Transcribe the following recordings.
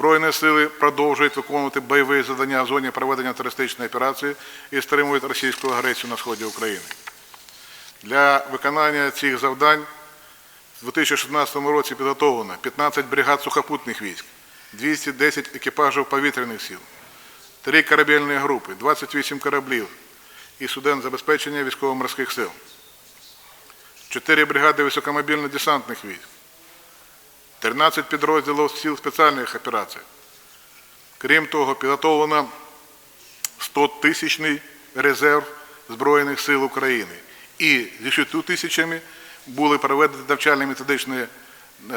Збройні сили продовжують виконувати бойові завдання в зоні проведення терористичної операції і стримують російську агресію на сході України. Для виконання цих завдань у 2016 році підготовлено 15 бригад сухопутних військ, 210 екіпажів повітряних сил, 3 корабельні групи, 28 кораблів і суден забезпечення військово-морських сил, 4 бригади високомобільно-десантних військ, 13 підрозділів сил спеціальних операцій. Крім того, підготовлено 100-тисячний резерв Збройних сил України. І з 10 тисячами були проведені навчальні методичні е,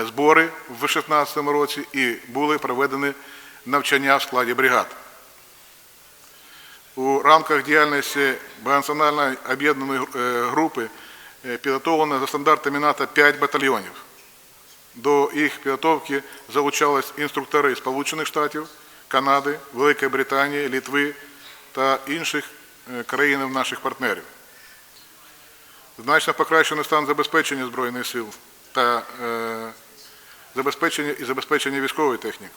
збори в 2016 році і були проведені навчання в складі бригад. У рамках діяльності багатонаціональної об'єднаної е, групи е, підготовлено за стандартами НАТО 5 батальйонів. До їх підготовки залучались інструктори Сполучених Штатів, Канади, Великої Британії, Літви та інших е, країн наших партнерів. Значно покращений стан забезпечення Збройних сил та е, забезпечення і забезпечення військової техніки.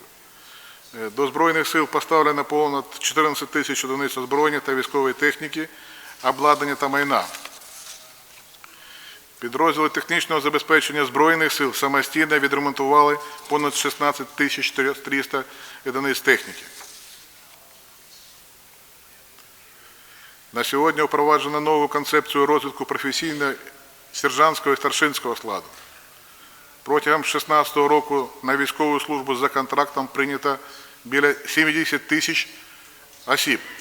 Е, До Збройних сил поставлено понад 14 тисяч одиниць озброєння та військової техніки, обладнання та майна. Підрозділи технічного забезпечення Збройних сил самостійно відремонтували понад 16 тисяч 300 одиниць техніки. На сьогодні впроваджено нову концепцію розвитку професійного сержантського і старшинського складу. Протягом 2016 року на військову службу за контрактом прийнято біля 70 тисяч осіб.